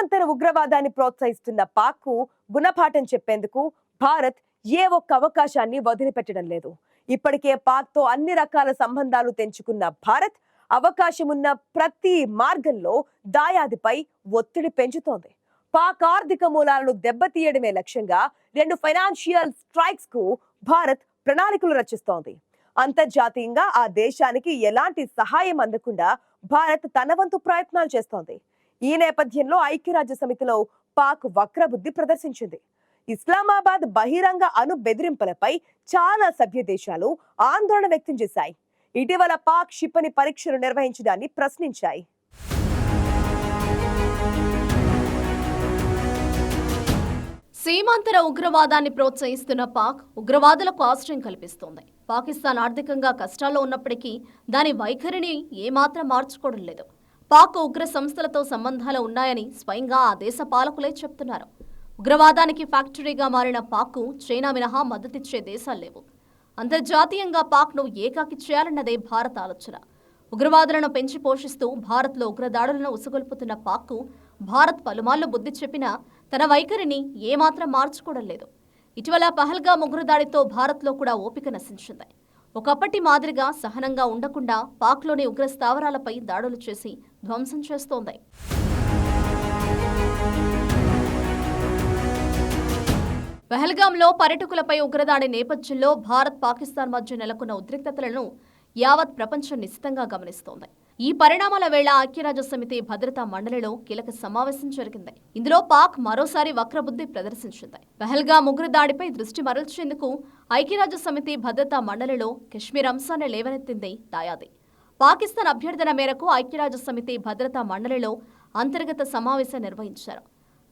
ఉగ్రవాదాన్ని ప్రోత్సహిస్తున్న పాక్కు గుణపాఠం చెప్పేందుకు భారత్ ఏ ఒక్క అవకాశాన్ని వదిలిపెట్టడం లేదు. ఇప్పటికే పాక్తో అన్ని రకాల సంబంధాలు తెంచుకున్న భారత్ అవకాశమున్న ప్రతి మార్గంలో దాయాదిపై ఒత్తిడి పెంచుతోంది. పాక్ ఆర్థిక మూలాలను దెబ్బతీయడమే లక్ష్యంగా రెండు ఫైనాన్షియల్ స్ట్రైక్స్కు భారత్ ప్రణాళికలు రచిస్తోంది. అంతర్జాతీయంగా ఆ దేశానికి ఎలాంటి సహాయం అందకుండా భారత్ తన వంతు ప్రయత్నాలు చేస్తోంది. ఈ నేపథ్యంలో ఐక్యరాజ్య సమితిలో పాక్ వక్రబుద్ధి ప్రదర్శించింది. ఇస్లామాబాద్ బహిరంగ అణు బెదిరింపులపై చాలా సభ్య దేశాలు ఆందోళన వ్యక్తం చేశాయి. ఇటీవల పాక్ క్షిపణి పరీక్షలు నిర్వహించడాన్ని ప్రశ్నించాయి. సీమాంతర ఉగ్రవాదాన్ని ప్రోత్సహిస్తున్న పాక్ ఉగ్రవాదులకు ఆశ్రయం కల్పిస్తోంది. పాకిస్తాన్ ఆర్థికంగా కష్టాల్లో ఉన్నప్పటికీ దాని వైఖరిని ఏమాత్రం మార్చుకోవడం లేదు. పాక్ ఉగ్ర సంస్థలతో సంబంధాలు ఉన్నాయని స్వయంగా ఆ దేశ పాలకులే చెప్తున్నారు. ఉగ్రవాదానికి ఫ్యాక్టరీగా మారిన పాక్కు చైనా మినహా మద్దతిచ్చే దేశాలు లేవు. అంతర్జాతీయంగా పాక్ను ఏకాకి చేయాలన్నదే భారత ఆలోచన. ఉగ్రవాదులను పెంచి పోషిస్తూ భారత్లో ఉగ్రదాడులను ఉసుగొల్పుతున్న పాక్కు భారత్ పలుమార్లు బుద్ధి చెప్పినా తన వైఖరిని ఏమాత్రం మార్చుకోవడం లేదు. ఇటీవల పహల్గా ఉగ్రదాడితో భారత్లో కూడా ఓపిక నశించింది. ఒకప్పటి మాదిరిగా సహనంగా ఉండకుండా పాక్లోని ఉగ్ర స్థావరాలపై దాడులు చేసి ధ్వంసం చేస్తోంది పహల్గాంలో పర్యటకులపై ఉగ్రదాడి నేపథ్యంలో భారత్ పాకిస్తాన్ మధ్య నెలకొన్న ఉద్రిక్తతలను యావత్ ప్రపంచం నిశ్చితంగా గమనిస్తోంది. ఈ పరిణామాల వేళ ఐక్యరాజ్య సమితి భద్రతా మండలిలో కీలక సమావేశం జరిగింది. ఇందులో పాక్ మరోసారి వక్రబుద్ధి ప్రదర్శించింది. పహల్గా ముగ్గురు దాడిపై దృష్టి మరల్చేందుకు ఐక్యరాజ్య సమితి భద్రతా మండలిలో కశ్మీర్ అంశాన్ని లేవనెత్తింది దాయాది. పాకిస్తాన్ అభ్యర్థన మేరకు ఐక్యరాజ్య సమితి భద్రతా మండలిలో అంతర్గత సమావేశం నిర్వహించారు.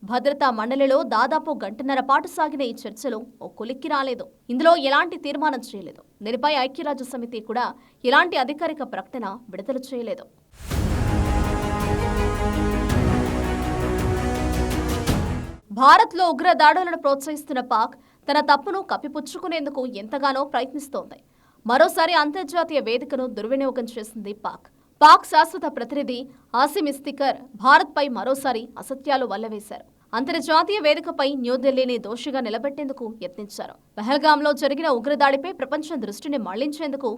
భద్రతా మండలిలో దాదాపు గంటన్నర పాటు సాగిన ఈ చర్చలు ఓ కొలిక్కి రాలేదు. ఇందులో ఎలాంటి తీర్మానం చేయలేదు. దీనిపై ఐక్యరాజ్య సమితి కూడా ఎలాంటి అధికారిక ప్రకటన విడుదల చేయలేదు. భారత్లో ఉగ్ర దాడులను ప్రోత్సహిస్తున్న పాక్ తన తప్పును కప్పిపుచ్చుకునేందుకు ఎంతగానో ప్రయత్నిస్తోంది. మరోసారి అంతర్జాతీయ వేదికను దుర్వినియోగం చేసింది పాక్. పాక్ శాశ్వత ప్రతినిధి ఆసిమ్ ఇస్తికర్ భారత్పై మరోసారి అసత్యాలు వల్లవేశారు. అంతర్జాతీయ వేదికపై న్యూఢిల్లీని దోషిగా నిలబెట్టేందుకు యత్నించారు. పెహల్గాంలో జరిగిన ఉగ్రదాడిపై ప్రపంచం దృష్టిని మళ్ళించేందుకు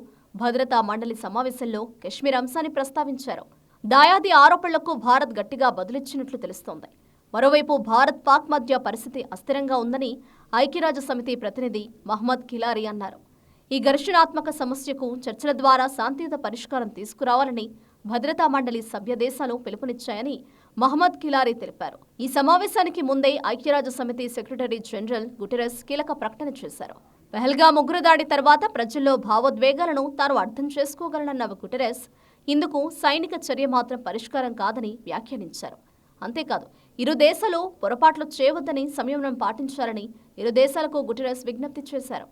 భద్రతా మండలి సమావేశంలో కశ్మీర్ అంశాన్ని ప్రస్తావించారు. దాయాది ఆరోపణలకు భారత్ గట్టిగా బదులిచ్చినట్లు తెలుస్తోంది. మరోవైపు భారత్ పాక్ మధ్య పరిస్థితి అస్థిరంగా ఉందని ఐక్యరాజ్య సమితి ప్రతినిధి మహ్మద్ కిలారీ అన్నారు. ఈ ఘర్షణాత్మక సమస్యకు చర్చల ద్వారా శాంతియుత పరిష్కారం తీసుకురావాలని భద్రతా మండలి సభ్య దేశాలు పిలుపునిచ్చాయని మహమ్మద్ కిలారీ తెలిపారు. ఈ సమావేశానికి ముందే ఐక్యరాజ్య సమితి సెక్రటరీ జనరల్ గుటెరస్ కీలక ప్రకటన చేశారు. పెహల్గా ఉగ్రదాడి తర్వాత ప్రజల్లో భావోద్వేగాలను తాను అర్థం చేసుకోగలనన్న గుటెరస్ ఇందుకు సైనిక చర్య మాత్రం పరిష్కారం కాదని వ్యాఖ్యానించారు. అంతేకాదు ఇరు దేశాలు పొరపాట్లు చేయవద్దని సంయమనం పాటించాలని ఇరు దేశాలకు గుటెరస్ విజ్ఞప్తి చేశారు.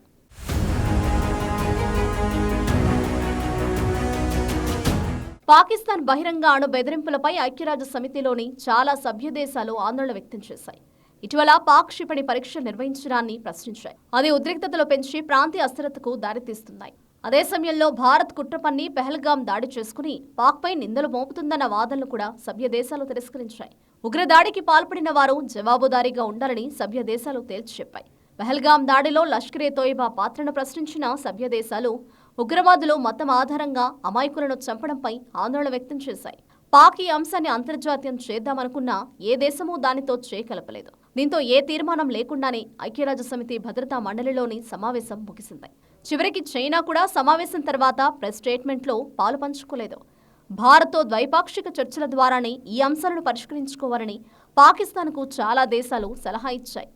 పాకిస్తాన్ బహిరంగ అణు బెదిరింపులపై ఐక్యరాజ్య సమితిలోని చాలా సభ్య దేశాలు ఆందోళన వ్యక్తం చేశాయి. ఇటీవల పాక్ క్షిపణి పరీక్షలు నిర్వహించడాన్ని ప్రశ్నించాయి. అది ఉద్రిక్తతలు పెంచి ప్రాంతీయ అస్థిరతకు దారితీస్తున్నాయి. అదే సమయంలో భారత్ కుట్రపన్ని పెహల్గాం దాడి చేసుకుని పాక్పై నిందలు మోపుతుందన్న వాదనలు కూడా సభ్య దేశాలు తిరస్కరించాయి. ఉగ్రదాడికి పాల్పడిన వారు జవాబుదారీగా ఉండాలని సభ్య దేశాలు తేల్చి చెప్పాయి. పెహల్గాం దాడిలో లష్కరే తోయిబా పాత్రను ప్రశ్నించిన సభ్య దేశాలు ఉగ్రవాదులు మతం ఆధారంగా అమాయకులను చంపడంపై ఆందోళన వ్యక్తం చేశాయి. పాక్ ఈ అంశాన్ని అంతర్జాతీయం చేద్దామనుకున్నా ఏ దేశమూ దానితో చేయకలపలేదు దీంతో ఏ తీర్మానం లేకుండానే ఐక్యరాజ్య సమితి భద్రతా మండలిలోని సమావేశం ముగిసింది. చివరికి చైనా కూడా సమావేశం తర్వాత ప్రెస్ స్టేట్మెంట్లో పాలు పంచుకోలేదు. భారత్తో ద్వైపాక్షిక చర్చల ద్వారానే ఈ అంశాలను పరిష్కరించుకోవాలని పాకిస్తాన్కు చాలా దేశాలు సలహా ఇచ్చాయి.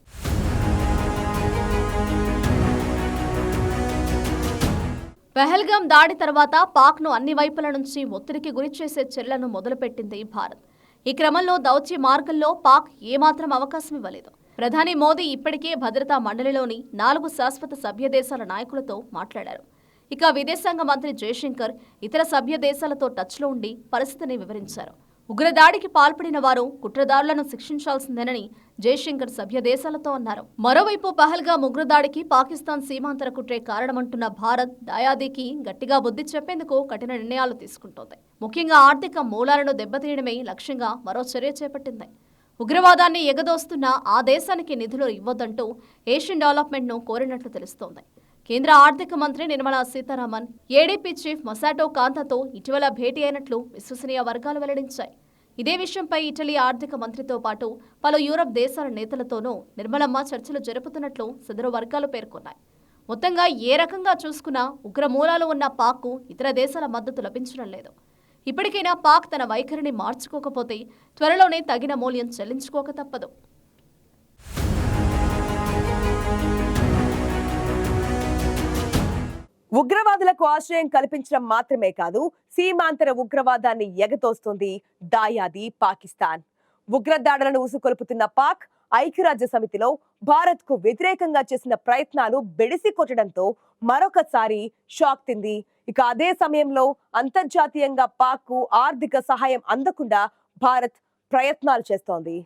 పెహల్గాం దాడి తర్వాత పాక్ను అన్ని వైపుల నుంచి ఒత్తిడికి గురిచేసే చర్యలను మొదలుపెట్టింది భారత్. ఈ క్రమంలో దౌత్య మార్గంలో పాక్ ఏమాత్రం అవకాశం ఇవ్వలేదు. ప్రధాని మోదీ ఇప్పటికే భద్రతా మండలిలోని నాలుగు శాశ్వత సభ్య దేశాల నాయకులతో మాట్లాడారు. ఇక విదేశాంగ మంత్రి జయశంకర్ ఇతర సభ్య దేశాలతో టచ్లో ఉండి పరిస్థితిని వివరించారు. ఉగ్రదాడికి పాల్పడిన వారు కుట్రదారులను శిక్షించాల్సిందేనని జయశంకర్ సభ్య దేశాలతో అన్నారు. మరోవైపు పహల్గా ఉగ్రదాడికి పాకిస్తాన్ సీమాంతర కుట్రే కారణమంటున్న భారత్ దయాదికి గట్టిగా బుద్ధి చెప్పేందుకు కఠిన నిర్ణయాలు తీసుకుంటోంది. ముఖ్యంగా ఆర్థిక మూలాలను దెబ్బతీయడమే లక్ష్యంగా మరో చర్య చేపట్టింది. ఉగ్రవాదాన్ని ఎగదోస్తున్న ఆ దేశానికి నిధులు ఇవ్వొద్దంటూ ఏషియన్ డెవలప్మెంట్ను కోరినట్లు తెలుస్తోంది. కేంద్ర ఆర్థిక మంత్రి Nirmala Sitharaman ADB chief Masato కాంతాతో ఇటీవల భేటీ అయినట్లు విశ్వసనీయ వర్గాలు వెల్లడించాయి. ఇదే విషయంపై ఇటలీ ఆర్థిక మంత్రితో పాటు పలు యూరప్ దేశాల నేతలతోనూ నిర్మలమ్మ చర్చలు జరుపుతున్నట్లు సదరు వర్గాలు పేర్కొన్నాయి. మొత్తంగా ఏ రకంగా చూసుకున్నా ఉగ్ర మూలాలు ఉన్న పాక్కు ఇతర దేశాల మద్దతు లభించడం లేదు. ఇప్పటికైనా పాక్ తన వైఖరిని మార్చుకోకపోతే త్వరలోనే తగిన మూల్యం చెల్లించుకోక తప్పదు. ఉగ్రవాదులకు ఆశ్రయం కల్పించడం మాత్రమే కాదు సీమాంతర ఉగ్రవాదాన్ని ఎగతోస్తోంది దాయాది పాకిస్తాన్. ఉగ్రదాడులను ఉసుకొల్పుతున్న పాక్ ఐక్యరాజ్య సమితిలో భారత్కు వ్యతిరేకంగా చేసిన ప్రయత్నాలు బెడిసి కొట్టడంతో మరొకసారి షాక్ తింది. ఇక అదే సమయంలో అంతర్జాతీయంగా పాక్కు ఆర్థిక సహాయం అందకుండా భారత్ ప్రయత్నాలు చేస్తోంది.